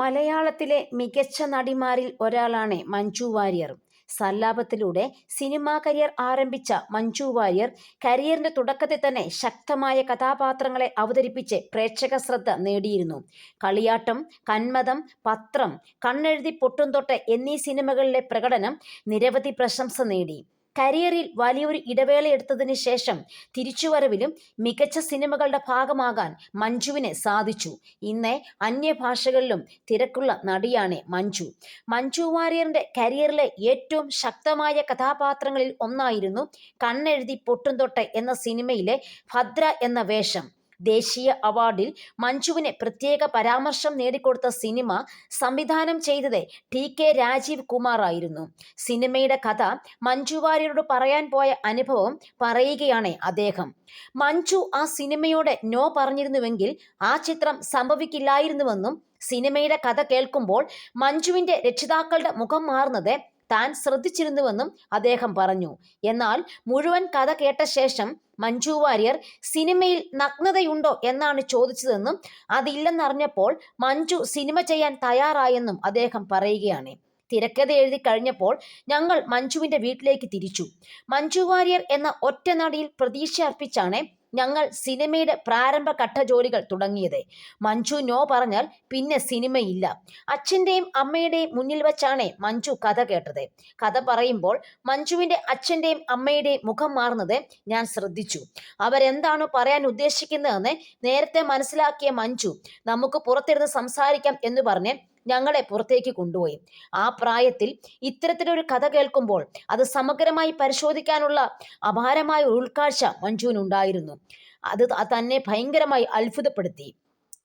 മലയാളത്തിലെ മികച്ച നടിമാരിൽ ഒരാളാണ് മഞ്ജു വാര്യർ. സല്ലാപത്തിലൂടെ സിനിമാ കരിയർ ആരംഭിച്ച മഞ്ജു വാര്യർ കരിയറിന്റെ തുടക്കത്തിൽ തന്നെ ശക്തമായ കഥാപാത്രങ്ങളെ അവതരിപ്പിച്ച് പ്രേക്ഷക ശ്രദ്ധ നേടിയിരുന്നു. കളിയാട്ടം കന്മതം പത്രം കണ്ണെഴുതി പൊട്ടുംതൊട്ട് എന്നീ സിനിമകളിലെ പ്രകടനം നിരവധി പ്രശംസ നേടി. കരിയറിൽ വലിയൊരു ഇടവേളയെടുത്തതിന് ശേഷം തിരിച്ചുവരവിലും മികച്ച സിനിമകളുടെ ഭാഗമാകാൻ മഞ്ജുവിന് സാധിച്ചു. ഇന്ന് അന്യഭാഷകളിലും തിരക്കുള്ള നടിയാണ് മഞ്ജു. മഞ്ജു വാര്യറിന്റെ കരിയറിലെ ഏറ്റവും ശക്തമായ കഥാപാത്രങ്ങളിൽ ഒന്നായിരുന്നു കണ്ണെഴുതി പൊട്ടും തൊട്ട് എന്ന സിനിമയിലെ ഭദ്ര എന്ന വേഷം. ദേശീയ അവാർഡിൽ മഞ്ജുവിന് പ്രത്യേക പരാമർശം നേടിക്കൊടുത്ത സിനിമ സംവിധാനം ചെയ്തത് ടി കെ രാജീവ് കുമാർ ആയിരുന്നു സിനിമയുടെ കഥ മഞ്ജു വാര്യരോട് പറയാൻ പോയ അനുഭവം പറയുകയാണ് അദ്ദേഹം. മഞ്ജു ആ സിനിമയോട് നോ പറഞ്ഞിരുന്നുവെങ്കിൽ ആ ചിത്രം സംഭവിക്കില്ലായിരുന്നുവെന്നും സിനിമയുടെ കഥ കേൾക്കുമ്പോൾ മഞ്ജുവിന്റെ രക്ഷിതാക്കളുടെ മുഖം മാറുന്നത് താൻ ശ്രദ്ധിച്ചിരുന്നുവെന്നും അദ്ദേഹം പറഞ്ഞു. എന്നാൽ മുഴുവൻ കഥ കേട്ട ശേഷം മഞ്ജു വാര്യർ സിനിമയിൽ നഗ്നതയുണ്ടോ എന്നാണ് ചോദിച്ചതെന്നും അതില്ലെന്നറിഞ്ഞപ്പോൾ മഞ്ജു സിനിമ ചെയ്യാൻ തയ്യാറായെന്നും അദ്ദേഹം പറയുകയാണ്. തിരക്കഥ എഴുതി കഴിഞ്ഞപ്പോൾ ഞങ്ങൾ മഞ്ജുവിന്റെ വീട്ടിലേക്ക് തിരിച്ചു. മഞ്ജു വാര്യർ എന്ന ഒറ്റ നടിയിൽ പ്രതീക്ഷ അർപ്പിച്ചാണ് ഞങ്ങൾ സിനിമയുടെ പ്രാരംഭഘട്ട ജോലികൾ തുടങ്ങിയത്. മഞ്ജു നോ പറഞ്ഞാൽ പിന്നെ സിനിമയില്ല. അച്ഛന്റെയും അമ്മയുടെയും മുന്നിൽ വെച്ചാണ് മഞ്ജു കഥ കേട്ടത്. കഥ പറയുമ്പോൾ മഞ്ജുവിന്റെ അച്ഛന്റെയും അമ്മയുടെയും മുഖം മാറുന്നത് ഞാൻ ശ്രദ്ധിച്ചു. അവരെന്താണ് പറയാൻ ഉദ്ദേശിക്കുന്നതെന്ന് നേരത്തെ മനസ്സിലാക്കിയ മഞ്ജു നമുക്ക് പുറത്തിരുന്ന് സംസാരിക്കാം എന്ന് പറഞ്ഞ് ഞങ്ങളെ പുറത്തേക്ക് കൊണ്ടുപോയി. ആ പ്രായത്തിൽ ഇത്തരത്തിലൊരു കഥ കേൾക്കുമ്പോൾ അത് സമഗ്രമായി പരിശോധിക്കാനുള്ള അപാരമായ ഉൾക്കാഴ്ച മഞ്ജുവിനുണ്ടായിരുന്നു അത് തന്നെ ഭയങ്കരമായി അത്ഭുതപ്പെടുത്തി.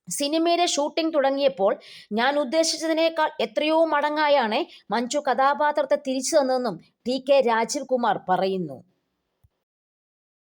സിനിമയിലെ ഷൂട്ടിംഗ് തുടങ്ങിയപ്പോൾ ഞാൻ ഉദ്ദേശിച്ചതിനേക്കാൾ എത്രയോ മടങ്ങായാണ് മഞ്ജു കഥാപാത്രത്തെ തിരിച്ചു തന്നതെന്നും ടി കെ രാജീവ് കുമാർ പറയുന്നു.